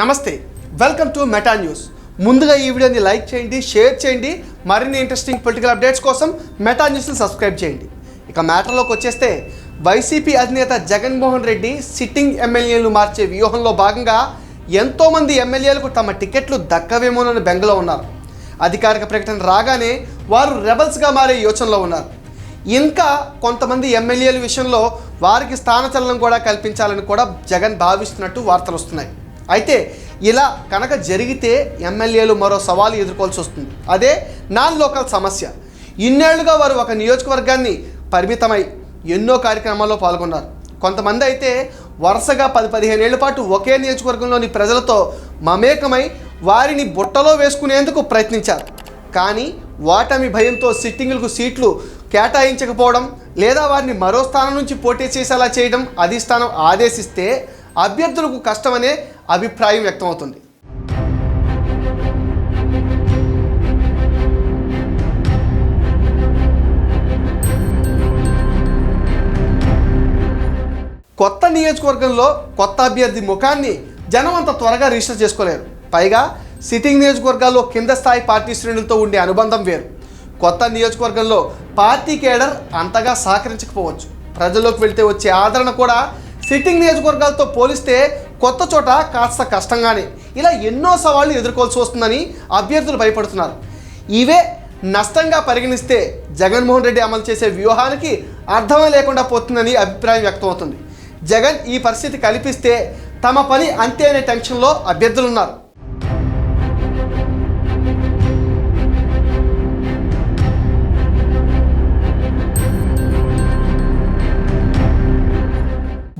నమస్తే welcome to meta news ముందుగా ఈ వీడియోని లైక్ చేయండి షేర్ చేయండి మరిన్ని ఇంట్రెస్టింగ్ పొలిటికల్ అప్డేట్స్ కోసం మెటా న్యూస్ని సబ్స్క్రైబ్ చేయండి. ఇక మ్యాటర్లోకి వచ్చేస్తే వైసీపీ అధినేత జగన్మోహన్ రెడ్డి సిట్టింగ్ ఎమ్మెల్యేలు మార్చే వ్యూహంలో భాగంగా ఎంతోమంది ఎమ్మెల్యేలకు తమ టికెట్లు దక్కవేమోనని బెంగలో ఉన్నారు. అధికారిక ప్రకటన రాగానే వారు రెబల్స్గా మారే యోచనలో ఉన్నారు. ఇంకా కొంతమంది ఎమ్మెల్యేల విషయంలో వారికి స్థానచలనం కూడా కల్పించాలని కూడా జగన్ భావిస్తున్నట్టు వార్తలు వస్తున్నాయి. అయితే ఇలా కనుక జరిగితే ఎమ్మెల్యేలు మరో సవాలు ఎదుర్కోవాల్సి వస్తుంది. అదే నాన్ లోకల్ సమస్య. ఇన్నేళ్ళుగా వారు ఒక నియోజకవర్గాన్ని పరిమితమై ఎన్నో కార్యక్రమాల్లో పాల్గొన్నారు. కొంతమంది అయితే వరుసగా పది పదిహేను ఏళ్ళ పాటు ఒకే నియోజకవర్గంలోని ప్రజలతో మమేకమై వారిని బుట్టలో వేసుకునేందుకు ప్రయత్నించారు. కానీ ఓటమి భయంతో సిట్టింగులకు సీట్లు కేటాయించకపోవడం లేదా వారిని మరో స్థానం నుంచి పోటీ చేసేలా చేయడం అధిష్టానం ఆదేశిస్తే అభ్యర్థులకు కష్టమనే అభిప్రాయం వ్యక్తమవుతుంది. కొత్త నియోజకవర్గంలో కొత్త అభ్యర్థి ముఖాన్ని జనం అంత త్వరగా రిజిస్టర్ చేసుకోలేరు. పైగా సిట్టింగ్ నియోజకవర్గాల్లో కింద స్థాయి పార్టీ శ్రేణులతో ఉండే అనుబంధం వేరు. కొత్త నియోజకవర్గంలో పార్టీ కేడర్ అంతగా సహకరించకపోవచ్చు. ప్రజల్లోకి వెళ్తే వచ్చే ఆదరణ కూడా సిట్టింగ్ నియోజకవర్గాలతో పోలిస్తే కొత్త చోట కాస్త కష్టంగానే. ఇలా ఎన్నో సవాళ్ళు ఎదుర్కోవాల్సి వస్తుందని అభ్యర్థులు భయపడుతున్నారు. ఇవే నష్టంగా పరిగణిస్తే జగన్మోహన్ రెడ్డి అమలు చేసే వ్యూహానికి అర్థమే లేకుండా పోతుందని అభిప్రాయం వ్యక్తమవుతుంది. జగన్ ఈ పరిస్థితి కల్పిస్తే తమ పని అంతే అనే టెన్షన్లో అభ్యర్థులు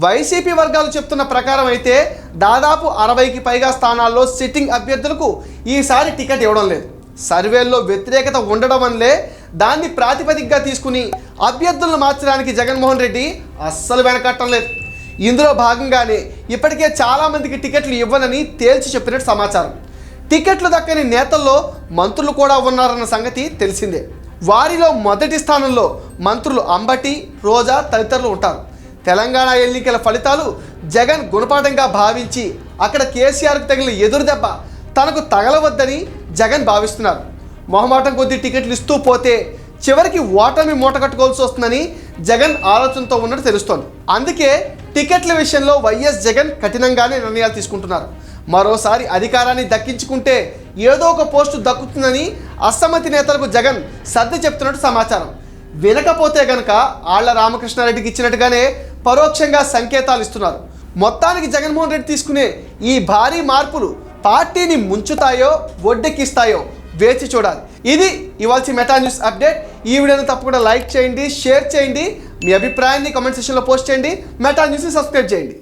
వైసీపీ వర్గాలు చెప్తున్న ప్రకారం అయితే దాదాపు అరవైకి పైగా స్థానాల్లో సిట్టింగ్ అభ్యర్థులకు ఈసారి టికెట్ ఇవ్వడం లేదు. సర్వేల్లో వ్యతిరేకత ఉండడం వల్లే దాన్ని ప్రాతిపదికగా తీసుకుని అభ్యర్థులను మార్చడానికి జగన్మోహన్ రెడ్డి అస్సలు వెనకట్టం లేదు. ఇందులో భాగంగానే ఇప్పటికే చాలామందికి టికెట్లు ఇవ్వనని తేల్చి చెప్పినట్టు సమాచారం. టికెట్లు దక్కని నేతల్లో మంత్రులు కూడా ఉన్నారన్న సంగతి తెలిసిందే. వారిలో మొదటి స్థానంలో మంత్రులు అంబటి రోజా తదితరులు ఉంటారు. తెలంగాణ ఎన్నికల ఫలితాలు జగన్ గుణపాఠంగా భావించి అక్కడ కేసీఆర్కు తగిలిన ఎదురుదెబ్బ తనకు తగలవద్దని జగన్ భావిస్తున్నారు. మొహమాటం కొద్దీ టికెట్లు ఇస్తూ పోతే చివరికి ఓటమి మూట కట్టుకోవాల్సి వస్తుందని జగన్ ఆలోచనతో ఉన్నట్టు తెలుస్తోంది. అందుకే టికెట్ల విషయంలో వైఎస్ జగన్ కఠినంగానే నిర్ణయాలు తీసుకుంటున్నారు. మరోసారి అధికారాన్ని దక్కించుకుంటే ఏదో ఒక పోస్టు దక్కుతుందని అసమ్మతి నేతలకు జగన్ సర్ది చెప్తున్నట్టు సమాచారం. వినకపోతే గనక ఆళ్ళ రామకృష్ణారెడ్డికి ఇచ్చినట్టుగానే పరోక్షంగా సంకేతాలు ఇస్తున్నారు. మొత్తానికి జగన్మోహన్ రెడ్డి తీసుకునే ఈ భారీ మార్పులు పార్టీని ముంచుతాయో ఒడ్డెక్కిస్తాయో వేచి చూడాలి. ఇది ఇవాల్సి మెటా న్యూస్ అప్డేట్. ఈ వీడియోని తప్పకుండా లైక్ చేయండి షేర్ చేయండి. మీ అభిప్రాయాన్ని కామెంట్ సెక్షన్లో పోస్ట్ చేయండి. మెటా న్యూస్ని సబ్స్క్రైబ్ చేయండి.